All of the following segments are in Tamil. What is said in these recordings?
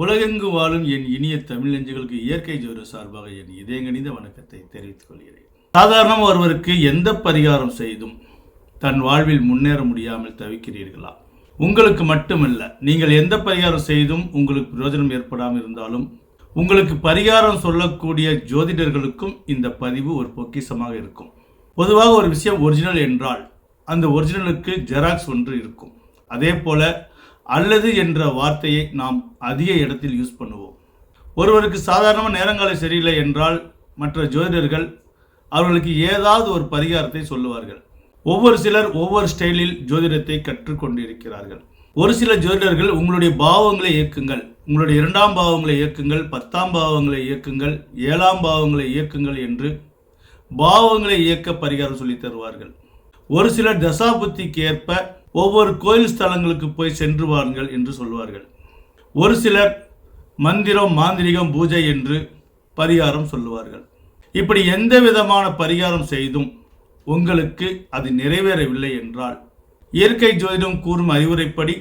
உலகெங்கு வாழும் என் இனிய தமிழ் நெஞ்சுகளுக்கு இயற்கை ஜோதி சார்பாக என் இதயங்கணித வணக்கத்தை தெரிவித்துக் கொள்கிறேன். சாதாரண ஒருவருக்கு எந்த பரிகாரம் செய்தும் தன் வாழ்வில் முன்னேற முடியாமல் தவிக்கிறீர்களா? உங்களுக்கு மட்டுமல்ல நீங்கள் எந்த பரிகாரம் செய்தும் உங்களுக்கு பிரயோஜனம் ஏற்படாமல் இருந்தாலும் உங்களுக்கு பரிகாரம் சொல்லக்கூடிய ஜோதிடர்களுக்கும் இந்த பதிவு ஒரு பொக்கிஷமாக இருக்கும். பொதுவாக ஒரு விஷயம் ஒரிஜினல் என்றால் அந்த ஒரிஜினலுக்கு ஜெராக்ஸ் ஒன்று இருக்கும். அதே போல அல்லது என்ற வார்த்தையை நாம் அதிக இடத்தில் யூஸ் பண்ணுவோம். ஒருவருக்கு சாதாரணமாக நேரங்காலை சரியில்லை என்றால் மற்ற ஜோதிடர்கள் அவர்களுக்கு ஏதாவது ஒரு பரிகாரத்தை சொல்லுவார்கள். ஒவ்வொரு சிலர் ஒவ்வொரு ஸ்டைலில் ஜோதிடத்தை கற்றுக்கொண்டிருக்கிறார்கள். ஒரு சில ஜோதிடர்கள் உங்களுடைய பாவங்களை இயக்குங்கள் உங்களுடைய இரண்டாம் பாவங்களை இயக்குங்கள் பத்தாம் பாவங்களை இயக்குங்கள் ஏழாம் பாவங்களை இயக்குங்கள் என்று பாவங்களை இயக்க பரிகாரம் சொல்லி தருவார்கள். ஒரு சிலர் தசாபுத்திக்கு ஏற்ப ஒவ்வொரு கோயில் ஸ்தலங்களுக்கு போய் சென்று வாருங்கள் என்று சொல்வார்கள். ஒரு சிலர் மந்திரம் மாந்திரிகம் பூஜை என்று பரிகாரம் சொல்லுவார்கள். இப்படி எந்த விதமான பரிகாரம் செய்தும் உங்களுக்கு அது நிறைவேறவில்லை என்றால் இயற்கை ஜோதிடம் கூறும் அறிவுரைப்படி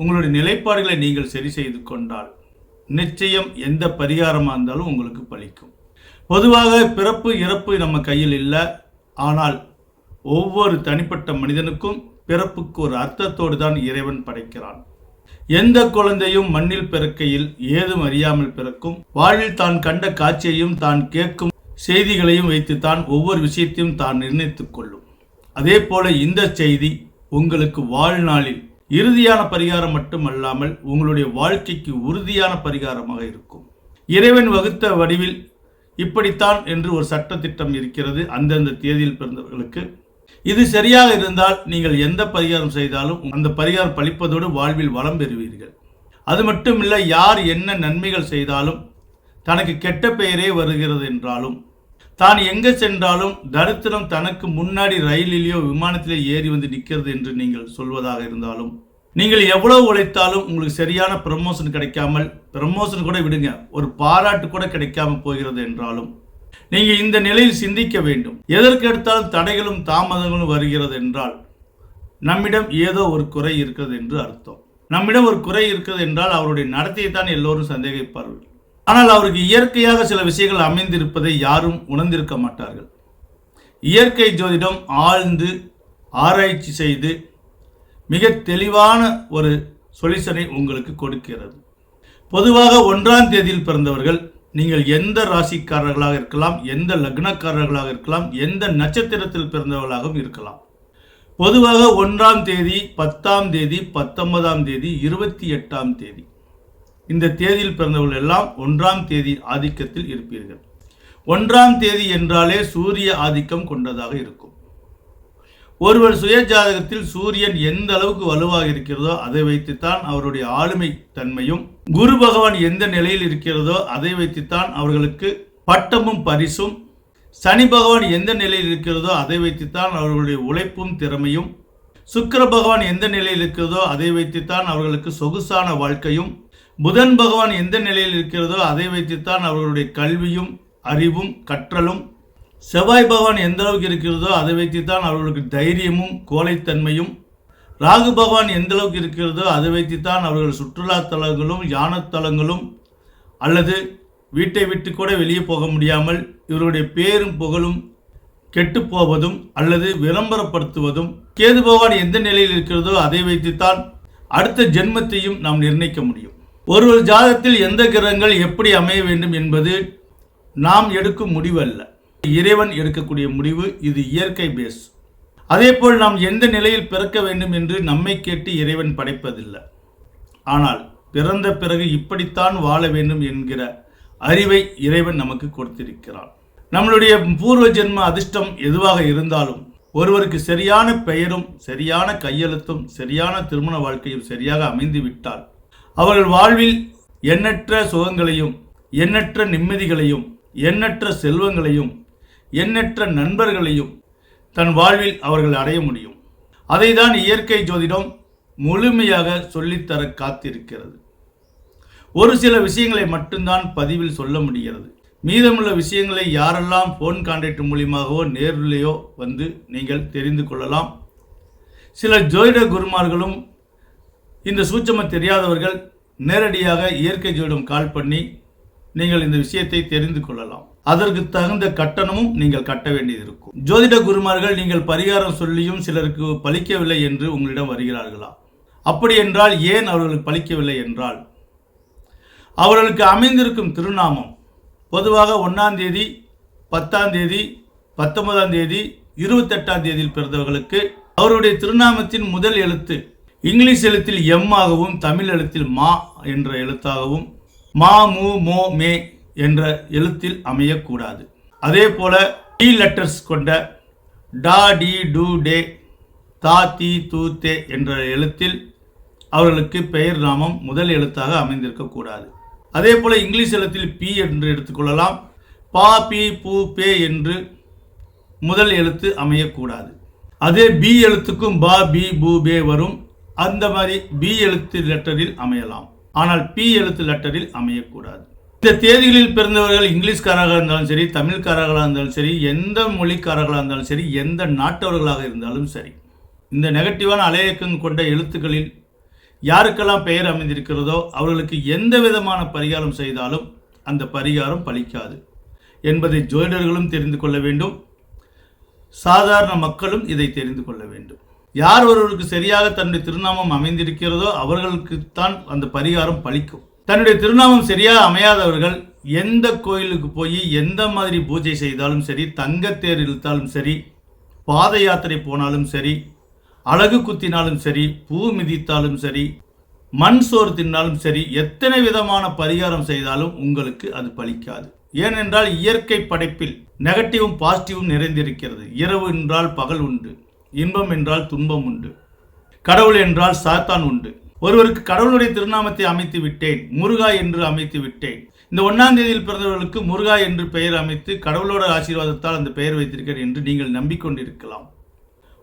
உங்களுடைய நிலைப்பாடுகளை நீங்கள் சரி செய்து கொண்டால் நிச்சயம் எந்த பரிகாரமாக இருந்தாலும் உங்களுக்கு பலிக்கும். பொதுவாக பிறப்பு இறப்பு நம்ம கையில் இல்லை. ஆனால் ஒவ்வொரு தனிப்பட்ட மனிதனுக்கும் பிறப்புக்கு ஒரு அர்த்தத்தோடு தான் இறைவன் படைக்கிறான். எந்த குழந்தையும் மண்ணில் பிறக்கையில் ஏதும் அறியாமல் பிறக்கும். வாழ்வில் தான் கண்ட காட்சியையும் தான் கேட்கும் செய்திகளையும் வைத்துத்தான் ஒவ்வொரு விஷயத்தையும் தான் நிர்ணயித்துக் கொள்ளும். அதே போல இந்த செய்தி உங்களுக்கு வாழ்நாளில் இறுதியான பரிகாரம் மட்டுமல்லாமல் உங்களுடைய வாழ்க்கைக்கு உறுதியான பரிகாரமாக இருக்கும். இறைவன் வகுத்த வடிவில் இப்படித்தான் என்று ஒரு சட்டத்திட்டம் இருக்கிறது. அந்தந்த தேதியில் பிறந்தவர்களுக்கு இது சரியாக இருந்தால் நீங்கள் எந்த பரிகாரம் செய்தாலும் அந்த பரிகாரம் பழிப்பதோடு வாழ்வில் வளம் பெறுவீர்கள். அது மட்டுமில்லை யார் என்ன நன்மைகள் செய்தாலும் தனக்கு கெட்ட பெயரே வருகிறது என்றாலும் தான் எங்கே சென்றாலும் தரித்திரம் தனக்கு முன்னாடி ரயிலிலேயோ விமானத்திலே ஏறி வந்து நிற்கிறது என்று நீங்கள் சொல்வதாக இருந்தாலும் நீங்கள் எவ்வளவு உழைத்தாலும் உங்களுக்கு சரியான ப்ரமோஷன் கிடைக்காமல் ப்ரமோஷன் கூட விடுங்க. ஒரு பாராட்டு கூட கிடைக்காமல் போகிறது என்றாலும் நீங்க இந்த நிலையில் சிந்திக்க வேண்டும். எதற்கு எடுத்தாலும் தடைகளும் தாமதங்களும் வருகிறது என்றால் நம்மிடம் ஏதோ ஒரு குறை இருக்கிறது என்று அர்த்தம். நம்மிடம் ஒரு குறை இருக்கிறது என்றால் அவருடைய நடத்தையை தான் எல்லோரும் சந்தேகிப்பார்கள். ஆனால் அவருக்கு இயற்கையாக சில விஷயங்கள் அமைந்திருப்பதை யாரும் உணர்ந்திருக்க மாட்டார்கள். இயற்கை ஜோதிடம் ஆழ்ந்து ஆராய்ச்சி செய்து மிக தெளிவான ஒரு சொல்யூஷனை உங்களுக்கு கொடுக்கிறது. பொதுவாக ஒன்றாம் தேதியில் பிறந்தவர்கள் நீங்கள் எந்த ராசிக்காரர்களாக இருக்கலாம் எந்த லக்னக்காரர்களாக இருக்கலாம் எந்த நட்சத்திரத்தில் பிறந்தவர்களாகவும் இருக்கலாம். பொதுவாக ஒன்றாம் தேதி பத்தாம் தேதி பத்தொன்பதாம் தேதி இருபத்தி எட்டாம் தேதி. இந்த தேதியில் பிறந்தவர்கள் எல்லாம் ஒன்றாம் தேதி ஆதிக்கத்தில் இருப்பீர்கள். ஒன்றாம் தேதி என்றாலே சூரிய ஆதிக்கம் கொண்டதாக இருக்கும். ஒருவர் சுய ஜாதகத்தில் சூரியன் எந்த அளவுக்கு வலுவாக இருக்கிறதோ அதை வைத்துத்தான் அவருடைய ஆளுமை தன்மையும் குரு பகவான் எந்த நிலையில் இருக்கிறதோ அதை வைத்துத்தான் அவர்களுக்கு பட்டமும் பரிசும் சனி பகவான் எந்த நிலையில் இருக்கிறதோ அதை வைத்துத்தான் அவர்களுடைய உழைப்பும் திறமையும் சுக்கர பகவான் எந்த நிலையில் இருக்கிறதோ அதை வைத்துத்தான் அவர்களுக்கு சொகுசான வாழ்க்கையும் புதன் பகவான் எந்த நிலையில் இருக்கிறதோ அதை வைத்துத்தான் அவர்களுடைய கல்வியும் அறிவும் கற்றலும் செவ்வாய் பகவான் எந்த அளவுக்கு இருக்கிறதோ அதை வைத்து தான் அவர்களுக்கு தைரியமும் கோழைத்தன்மையும். ராகு பகவான் எந்த அளவுக்கு இருக்கிறதோ அதை வைத்து தான் அவர்கள் சுற்றுலா தலங்களும் யானத்தலங்களும் அல்லது வீட்டை விட்டு கூட வெளியே போக முடியாமல் இவருடைய பேரும் புகழும் கெட்டு போவதும் அல்லது விளம்பரப்படுத்துவதும். கேது பகவான் எந்த நிலையில் இருக்கிறதோ அதை வைத்துத்தான் அடுத்த ஜென்மத்தையும் நாம் நிர்ணயிக்க முடியும். ஒருவர் ஜாதத்தில் எந்த கிரகங்கள் எப்படி அமைய வேண்டும் என்பது நாம் எடுக்கும் முடிவல்ல. இறைவன் எடுக்கக்கூடிய முடிவு இது இயற்கை பேஸ் அதேபோல் நாம் எந்த நிலையில் பிறக்க வேண்டும் என்று நம்மை கேட்டு இறைவன் படைப்பதில்லை. ஆனால் பிறந்த பிறகு இப்படித்தான் வாழ வேண்டும் என்கிற அறிவை இறைவன் நமக்கு கொடுத்திருக்கிறான். நம்மளுடைய பூர்வ ஜென்ம அதிர்ஷ்டம் எதுவாக இருந்தாலும் ஒருவருக்கு சரியான பெயரும் சரியான கையெழுத்தும் சரியான திருமண வாழ்க்கையும் சரியாக அமைந்து விட்டால் அவர்கள் வாழ்வில் எண்ணற்ற சுகங்களையும் எண்ணற்ற நிம்மதிகளையும் எண்ணற்ற செல்வங்களையும் எண்ணற்ற நண்பர்களையும் தன் வாழ்வில் அவர்கள் அடைய முடியும். அதைதான் இயற்கை ஜோதிடம் முழுமையாக சொல்லித்தர காத்திருக்கிறது. ஒரு சில விஷயங்களை மட்டும்தான் பதிவில் சொல்ல முடிகிறது. மீதமுள்ள விஷயங்களை யாரெல்லாம் ஃபோன் கான்டாக்ட் மூலியமாகவோ நேரிலேயோ வந்து நீங்கள் தெரிந்து கொள்ளலாம். சில ஜோதிட குருமார்களும் இந்த சூட்சமம் தெரியாதவர்கள் நேரடியாக இயற்கை ஜோதிடம் கால் பண்ணி நீங்கள் இந்த விஷயத்தை தெரிந்து கொள்ளலாம். அதற்கு தகுந்த கட்டணமும் நீங்கள் கட்ட வேண்டியது இருக்கும் ஜோதிட குருமார்கள் நீங்கள் பரிகாரம் சொல்லியும் சிலருக்கு பலிக்கவில்லை என்று உங்களிடம் வருகிறார்களா? அப்படி என்றால் ஏன் அவர்களுக்கு பலிக்கவில்லை என்றால் அவர்களுக்கு அமைந்திருக்கும் திருநாமம் பொதுவாக ஒன்றாம் தேதி பத்தாம் தேதி பத்தொன்பதாம் தேதி இருபத்தெட்டாம் தேதியில் பிறந்தவர்களுக்கு அவருடைய திருநாமத்தின் முதல் எழுத்து இங்கிலீஷ் எழுத்தில் எம் ஆகவும் தமிழ் எழுத்தில் மா என்ற எழுத்தாகவும் மா மு மோ மே என்ற எழுத்தில் அமையக்கூடாது. அதே போல டி லெட்டர்ஸ் கொண்ட டா டி டூ டே தா தி தூ தே என்ற எழுத்தில் அவர்களுக்கு பெயர் நாமம் முதல் எழுத்தாக அமைந்திருக்கக்கூடாது. அதே போல இங்கிலீஷ் எழுத்தில் பி என்று எடுத்துக்கொள்ளலாம் பா பி பூ பே என்று முதல் எழுத்து அமையக்கூடாது. அதே பி எழுத்துக்கும் பா பி பூ பே வரும். அந்த மாதிரி பி எழுத்து லெட்டரில் அமையலாம். ஆனால் பி எழுத்து லெட்டரில் அமையக்கூடாது. இந்த தேதிகளில் பிறந்தவர்கள் இங்கிலீஷ்காரர்களாக இருந்தாலும் சரி தமிழ்காரர்களாக இருந்தாலும் சரி எந்த மொழிக்காரர்களாக இருந்தாலும் சரி எந்த நாட்டவர்களாக இருந்தாலும் சரி இந்த நெகட்டிவான அலையக்கம் கொண்ட எழுத்துக்களில் யாருக்கெல்லாம் பெயர் அமைந்திருக்கிறதோ அவர்களுக்கு எந்த விதமான பரிகாரம் செய்தாலும் அந்த பரிகாரம் பலிக்காது என்பதை ஜோதிடர்களும் தெரிந்து கொள்ள வேண்டும். சாதாரண மக்களும் இதை தெரிந்து கொள்ள வேண்டும். யார் ஒருவருக்கு சரியாக தன்னுடைய திருநாமம் அமைந்திருக்கிறதோ அவர்களுக்குத்தான் அந்த பரிகாரம் பலிக்கும். தன்னுடைய திருநாமம் சரியாக அமையாதவர்கள் எந்த கோயிலுக்கு போய் எந்த மாதிரி பூஜை செய்தாலும் சரி தங்கத்தேர் இழுத்தாலும் சரி பாத யாத்திரை போனாலும் சரி அழகு குத்தினாலும் சரி பூ மிதித்தாலும் சரி மண் சோறு தின்னாலும் சரி எத்தனை விதமான பரிகாரம் செய்தாலும் உங்களுக்கு அது பலிக்காது. ஏனென்றால் இயற்கை படைப்பில் நெகட்டிவும் பாசிட்டிவும் நிறைந்திருக்கிறது. இரவு என்றால் பகல் உண்டு இன்பம் என்றால் துன்பம் உண்டு கடவுள் என்றால் சாத்தான் உண்டு. ஒருவருக்கு கடவுளுடைய திருநாமத்தை அமைத்து விட்டேன் முருகா என்று அமைத்து விட்டேன். இந்த ஒன்றாம் தேதியில் பிறந்தவர்களுக்கு முருகா என்று பெயர் அமைத்து கடவுளோட ஆசீர்வாதத்தால் அந்த பெயர் வைத்திருக்கிறேன் என்று நீங்கள் நம்பிக்கொண்டிருக்கலாம்.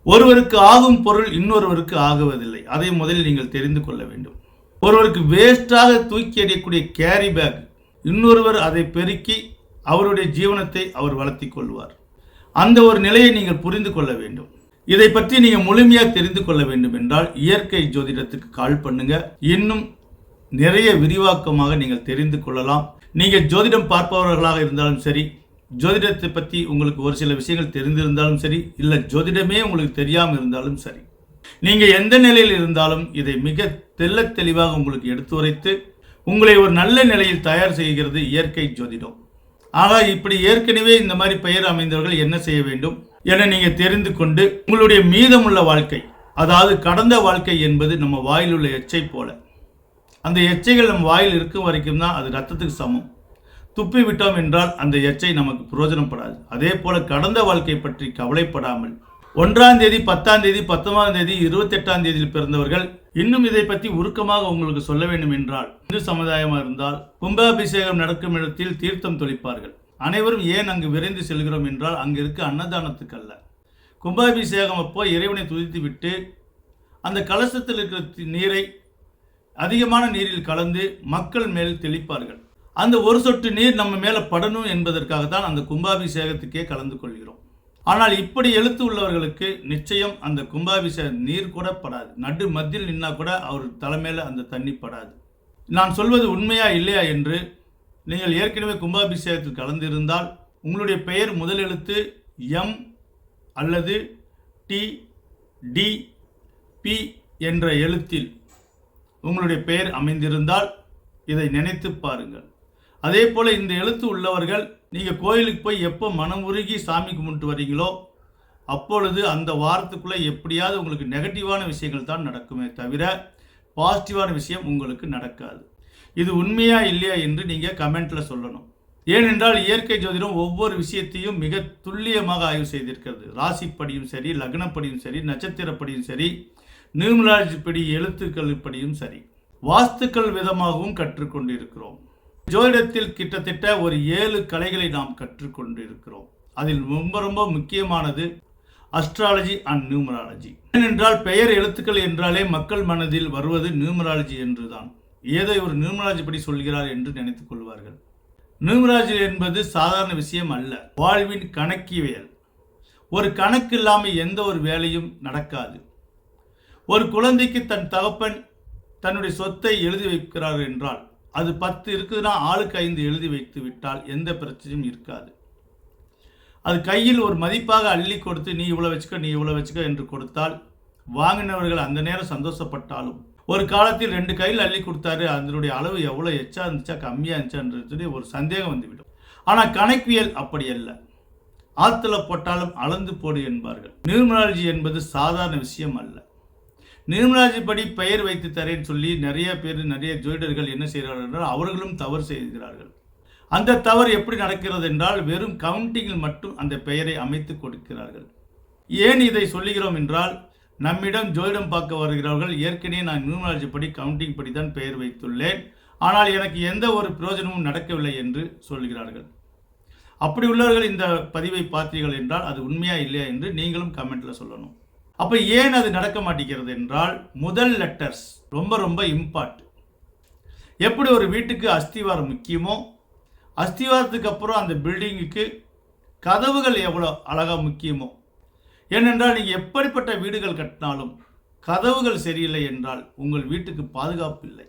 ஒருவருக்கு ஆகும் பொருள் இன்னொருவருக்கு ஆகுவதில்லை. அதை முதலில் நீங்கள் தெரிந்து கொள்ள வேண்டும். ஒருவருக்கு வேஸ்டாக தூக்கி எறியக்கூடிய கேரி பேக் இன்னொருவர் அதை பெருக்கி அவருடைய ஜீவனத்தை அவர் வளர்த்தி கொள்வார். அந்த ஒரு நிலையை நீங்கள் புரிந்து கொள்ள வேண்டும். இதை பற்றி நீங்க முழுமையாக தெரிந்து கொள்ள வேண்டும் என்றால் இயற்கை ஜோதிடத்துக்கு கால் பண்ணுங்க. இன்னும் நிறைய விரிவாக்கமாக நீங்கள் தெரிந்து கொள்ளலாம். நீங்கள் ஜோதிடம் பார்ப்பவர்களாக இருந்தாலும் சரி ஜோதிடத்தை பற்றி உங்களுக்கு ஒரு சில விஷயங்கள் தெரிந்திருந்தாலும் சரி இல்லை ஜோதிடமே உங்களுக்கு தெரியாமல் இருந்தாலும் சரி நீங்கள் எந்த நிலையில் இருந்தாலும் இதை மிக தெல்ல தெளிவாக உங்களுக்கு எடுத்து உரைத்து உங்களை ஒரு நல்ல நிலையில் தயார் செய்கிறது இயற்கை ஜோதிடம். ஆக இப்படி ஏற்கனவே இந்த மாதிரி பெயர் அமைந்தவர்கள் என்ன செய்ய வேண்டும்? என நீங்க தெரிந்து கொண்டு உங்களுடைய மீதமுள்ள வாழ்க்கை அதாவது கடந்த வாழ்க்கை என்பது நம்ம வாயில் உள்ள எச்சை போல. அந்த எச்சைகள் நம்ம வாயில் இருக்கும் வரைக்கும் தான் அது ரத்தத்துக்கு சமம். துப்பி விட்டோம் என்றால் அந்த எச்சை நமக்கு பிரயோஜனப்படாது. அதே போல கடந்த வாழ்க்கை பற்றி கவலைப்படாமல் ஒன்றாம் தேதி பத்தாம் தேதி பத்தொன்பதாம் தேதி இருபத்தெட்டாம் தேதியில் பிறந்தவர்கள் இன்னும் இதை பற்றி உருக்கமாக உங்களுக்கு சொல்ல வேண்டும் என்றால் இந்து சமுதாயமாக இருந்தால் கும்பாபிஷேகம் நடக்கும் இடத்தில் தீர்த்தம் தொளிப்பார்கள். அனைவரும் ஏன் அங்கு விரைந்து செல்கிறோம் என்றால் அங்கு இருக்க அன்னதானத்துக்கு அல்ல கும்பாபிஷேகம் அப்போ இறைவனை துதித்து விட்டு அந்த கலசத்தில் இருக்கிற தி- நீரை அதிகமான நீரில் கலந்து மக்கள் மேல் தெளிப்பார்கள். அந்த ஒரு சொட்டு நீர் நம்ம மேலே படணும் என்பதற்காக தான் அந்த கும்பாபிஷேகத்துக்கே கலந்து கொள்கிறோம். ஆனால் இப்படி எழுத்து உள்ளவர்களுக்கு நிச்சயம் அந்த கும்பாபிஷேக நீர் கூட படாது. நடு மத்தியில் நின்னா கூட அவர் தலைமையில் அந்த தண்ணி படாது. நான் சொல்வது உண்மையா இல்லையா என்று நீங்கள் ஏற்கனவே கும்பாபிஷேகத்தில் கலந்திருந்தால் உங்களுடைய பெயர் முதல் எழுத்து எம் அல்லது டி டி பி என்ற எழுத்தில் உங்களுடைய பெயர் அமைந்திருந்தால் இதை நினைத்து பாருங்கள். அதே போல இந்த எழுத்து உள்ளவர்கள் நீங்கள் கோயிலுக்கு போய் எப்போ மனம் உருகி சாமி கும்பிட்டு வரீங்களோ அப்பொழுது அந்த வாரத்துக்குள்ளே எப்படியாவது உங்களுக்கு நெகட்டிவான விஷயங்கள் தான் நடக்குமே தவிர பாசிட்டிவான விஷயம் உங்களுக்கு நடக்காது. இது உண்மையா இல்லையா என்று நீங்கள் கமெண்ட்டில் சொல்லணும். ஏனென்றால் இயற்கை ஜோதிடம் ஒவ்வொரு விஷயத்தையும் மிக துல்லியமாக ஆய்வு செய்திருக்கிறது. ராசிப்படியும் சரி லக்னப்படியும் சரி நட்சத்திரப்படியும் சரி நியூமராலஜி படி எழுத்துக்கள் படியும் சரி. வாஸ்துக்கள் விதமாகவும் கற்றுக்கொண்டிருக்கிறோம். ஜோதிடத்தில் கிட்டத்தட்ட ஒரு ஏழு கலைகளை நாம் கற்றுக்கொண்டிருக்கிறோம். அதில் ரொம்ப ரொம்ப முக்கியமானது அஸ்ட்ராலஜி அண்ட் நியூமராலஜி ஏனென்றால் பெயர் எழுத்துக்கள் என்றாலே மக்கள் மனதில் வருவது நியூமராலஜி என்றுதான். ஏதோ ஒரு நிர்மலாஜ் படி சொல்கிறார் என்று நினைத்துக் கொள்வார்கள். நிர்மலாஜ் என்பது சாதாரண விஷயம் அல்ல. வாழ்வின் கணக்கியவியல் ஒரு கணக்கு இல்லாமல் எந்த ஒரு வேலையும் நடக்காது. ஒரு குழந்தைக்கு தன் தகப்பன் தன்னுடைய சொத்தை எழுதி வைக்கிறார்கள் என்றால் அது பத்து இருக்குதுன்னா ஆளுக்கு ஐந்து எழுதி வைத்து விட்டால் எந்த பிரச்சனையும் இருக்காது. அது கையில் ஒரு மதிப்பாக அள்ளி கொடுத்து நீ இவ்வளோ வச்சுக்க நீ இவ்வளோ வச்சுக்க என்று கொடுத்தால் வாங்கினவர்கள் அந்த நேரம் சந்தோஷப்பட்டாலும் ஒரு காலத்தில் ரெண்டு கையில் அள்ளி கொடுத்தாரு. அதனுடைய அளவு எவ்வளோ எச்சா இருந்துச்சா கம்மியாக இருந்துச்சான்றது ஒரு சந்தேகம் வந்துவிடும். ஆனால் கணக்கியல் அப்படி அல்ல. ஆற்றுல போட்டாலும் அளந்து போடு என்பார்கள். நிர்மலாஜி என்பது சாதாரண விஷயம் அல்ல. நிர்மலாஜி படி பெயர் வைத்து தரேன்னு சொல்லி நிறைய பேர் நிறைய ஜோதிடர்கள் என்ன செய்கிறார்கள் என்றால் அவர்களும் தவறு செய்கிறார்கள். அந்த தவறு எப்படி நடக்கிறது என்றால் வெறும் கவுண்டிங்கில் மட்டும் அந்த பெயரை அமைத்து கொடுக்கிறார்கள். ஏன் இதை சொல்லுகிறோம் என்றால் நம்மிடம் ஜோதிடம் பார்க்க வருகிறவர்கள் ஏற்கனவே நான் நியூமராலஜி படி கவுண்டிங் படி தான் பெயர் வைத்துள்ளேன். ஆனால் எனக்கு எந்த ஒரு பிரயோஜனமும் நடக்கவில்லை என்று சொல்கிறார்கள். அப்படி உள்ளவர்கள் இந்த பதிவை பார்த்தீர்கள் என்றால் அது உண்மையா இல்லையா என்று நீங்களும் கமெண்ட்டில் சொல்லணும். அப்போ ஏன் அது நடக்க மாட்டேங்கிறது என்றால் முதல் லெட்டர்ஸ் ரொம்ப ரொம்ப இம்பார்ட் எப்படி ஒரு வீட்டுக்கு அஸ்திவாரம் முக்கியமோ அஸ்திவாரத்துக்கு அப்புறம் அந்த பில்டிங்குக்கு கதவுகள் எவ்வளோ அழகாக முக்கியமோ ஏனென்றால் நீங்கள் எப்படிப்பட்ட வீடுகள் கட்டினாலும் கதவுகள் சரியில்லை என்றால் உங்கள் வீட்டுக்கு பாதுகாப்பு இல்லை.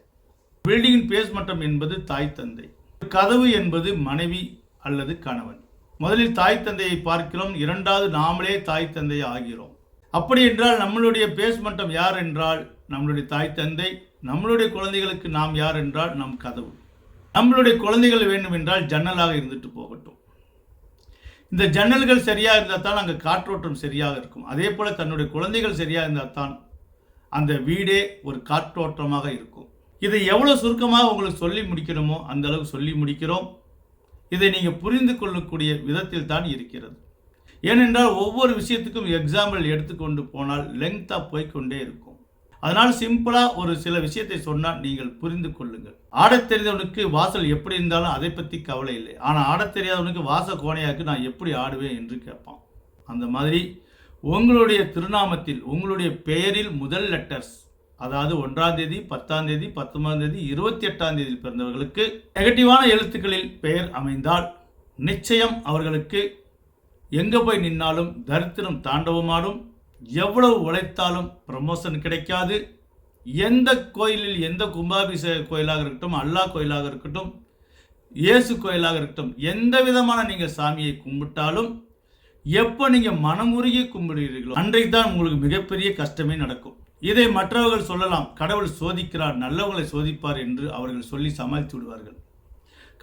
பில்டிங்கின் பேஸ்மட்டம் என்பது தாய் தந்தை. கதவு என்பது மனைவி அல்லது கணவன். முதலில் தாய் தந்தையை பார்க்கிறோம் இரண்டாவது நாமளே தாய் தந்தை ஆகிறோம். அப்படி என்றால் நம்மளுடைய பேஸ்மட்டம் யார் என்றால் நம்மளுடைய தாய் தந்தை நம்மளுடைய குழந்தைகளுக்கு நாம் யார் என்றால் நம் கதவு. நம்மளுடைய குழந்தைகள் வேண்டுமென்றால் ஜன்னலாக இருந்துட்டு போகட்டும். இந்த ஜன்னல்கள் சரியாக இருந்தால் தான் அங்கே காற்றோட்டம் சரியாக இருக்கும். அதே போல் தன்னுடைய குழந்தைகள் சரியாக இருந்தால் தான் அந்த வீடே ஒரு காற்றோட்டமாக இருக்கும். இதை எவ்வளோ சுருக்கமாக உங்களுக்கு சொல்லி முடிக்கணுமோ அந்த அளவுக்கு சொல்லி முடிக்கிறோம். இதை நீங்கள் புரிந்து கொள்ளக்கூடிய விதத்தில் தான் இருக்கிறது. ஏனென்றால் ஒவ்வொரு விஷயத்துக்கும் எக்ஸாம்பிள் எடுத்துக்கொண்டு போனால் லெங்க்த்தாக போய்கொண்டே இருக்கும். அதனால் சிம்பிளாக ஒரு சில விஷயத்தை சொன்னால் நீங்கள் புரிந்து கொள்ளுங்கள். ஆடத் தெரிந்தவனுக்கு வாசல் எப்படி இருந்தாலும் அதை பற்றி கவலை இல்லை. ஆனால் ஆடத் தெரியாதவனுக்கு வாச கோணையாக்கு நான் எப்படி ஆடுவேன் என்று கேட்பான். அந்த மாதிரி உங்களுடைய திருநாமத்தில் உங்களுடைய பெயரில் முதல் லெட்டர்ஸ் அதாவது ஒன்றாம் தேதி பத்தாம் தேதி பத்தொன்பதாம் தேதி இருபத்தி எட்டாம் தேதியில் பிறந்தவர்களுக்கு நெகட்டிவான எழுத்துக்களில் பெயர் அமைந்தால் நிச்சயம் அவர்களுக்கு எங்கே போய் நின்னாலும் தரித்திரம் தாண்டவமாடும். எவ்வளவு உழைத்தாலும் ப்ரமோஷன் கிடைக்காது. எந்த கோயிலில் எந்த கும்பாபிஷேக கோயிலாக இருக்கட்டும் அல்லாஹ் கோயிலாக இருக்கட்டும் இயேசு கோயிலாக இருக்கட்டும் எந்த விதமான நீங்கள் சாமியை கும்பிட்டாலும் எப்போ நீங்கள் மனமுருகி கும்பிடுகிறீர்களோ அன்றைக்கு தான் உங்களுக்கு மிகப்பெரிய கஷ்டமே நடக்கும். இதை மற்றவர்கள் சொல்லலாம் கடவுள் சோதிக்கிறார் நல்லவங்களை சோதிப்பார் என்று அவர்கள் சொல்லி சமாளித்து விடுவார்கள்.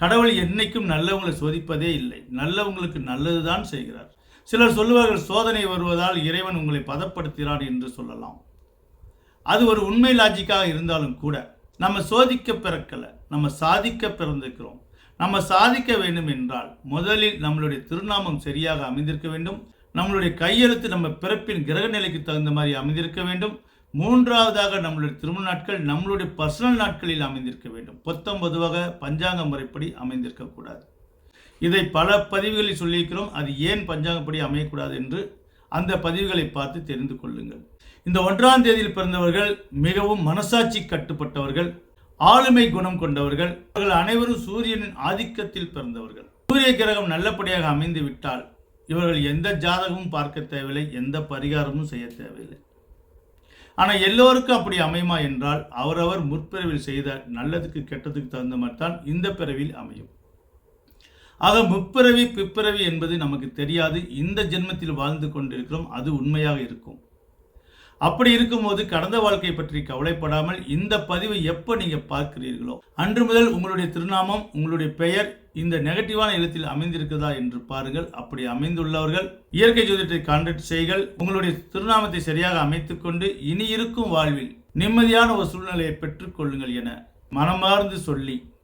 கடவுள் என்னைக்கும் நல்லவங்களை சோதிப்பதே இல்லை. நல்லவங்களுக்கு நல்லதுதான் செய்கிறார். சிலர் சொல்லுவார்கள் சோதனை வருவதால் இறைவன் உங்களை பதப்படுத்துகிறான் என்று சொல்லலாம். அது ஒரு உண்மை லாஜிக்காக இருந்தாலும் கூட நம்ம சோதிக்க பிறக்கலை நம்ம சாதிக்க பிறந்திருக்கிறோம். நம்ம சாதிக்க வேண்டும் என்றால் முதலில் நம்மளுடைய திருநாமம் சரியாக அமைந்திருக்க வேண்டும். நம்மளுடைய கையெழுத்து நம்ம பிறப்பின் கிரக நிலைக்கு தகுந்த மாதிரி அமைந்திருக்க வேண்டும். மூன்றாவதாக நம்மளுடைய திருமண நாட்கள் நம்மளுடைய பர்சனல் நாட்களில் அமைந்திருக்க வேண்டும். பொத்தொன்பதுவாக பஞ்சாங்க முறைப்படி அமைந்திருக்கக்கூடாது இதை பல பதிவுகளில் சொல்லியிருக்கிறோம். அது ஏன் பஞ்சாங்கப்படி அமையக்கூடாது என்று அந்த பதிவுகளை பார்த்து தெரிந்து கொள்ளுங்கள். இந்த ஒன்றாம் தேதியில் பிறந்தவர்கள் மிகவும் மனசாட்சி கட்டுப்பட்டவர்கள் ஆளுமை குணம் கொண்டவர்கள் அவர்கள் அனைவரும் சூரியனின் ஆதிக்கத்தில் பிறந்தவர்கள். சூரிய கிரகம் நல்லபடியாக அமைந்து விட்டால் இவர்கள் எந்த ஜாதகமும் பார்க்க தேவையில்லை எந்த பரிகாரமும் செய்ய தேவையில்லை. ஆனால் எல்லோருக்கும் அப்படி அமையுமா என்றால் அவரவர் முற்பிறவில் செய்த நல்லதுக்கு கெட்டதுக்கு தகுந்த மாதிரி தான் இந்த பிறவில் அமையும். ஆக முப்பிறவி பிப்பிறவி என்பது நமக்கு தெரியாது. இந்த ஜென்மத்தில் வாழ்ந்து கொண்டிருக்கிறோம் அது உண்மையாக இருக்கும். அப்படி இருக்கும்போது கடந்த வாழ்க்கை பற்றி கவலைப்படாமல் இந்த பதிவை எப்போ நீங்கள் பார்க்கிறீர்களோ அன்று முதல் உங்களுடைய திருநாமம் உங்களுடைய பெயர் இந்த நெகட்டிவான எழுத்தில் அமைந்திருக்கிறதா என்று பாருங்கள். அப்படி அமைந்துள்ளவர்கள் இயற்கை ஜோதிடத்தை கான்டாக்ட் செய்கள் உங்களுடைய திருநாமத்தை சரியாக அமைத்துக்கொண்டு இனி இருக்கும் வாழ்வில் நிம்மதியான ஒரு சூழ்நிலையை பெற்றுக்கொள்ளுங்கள் என மனமார்ந்து சொல்லி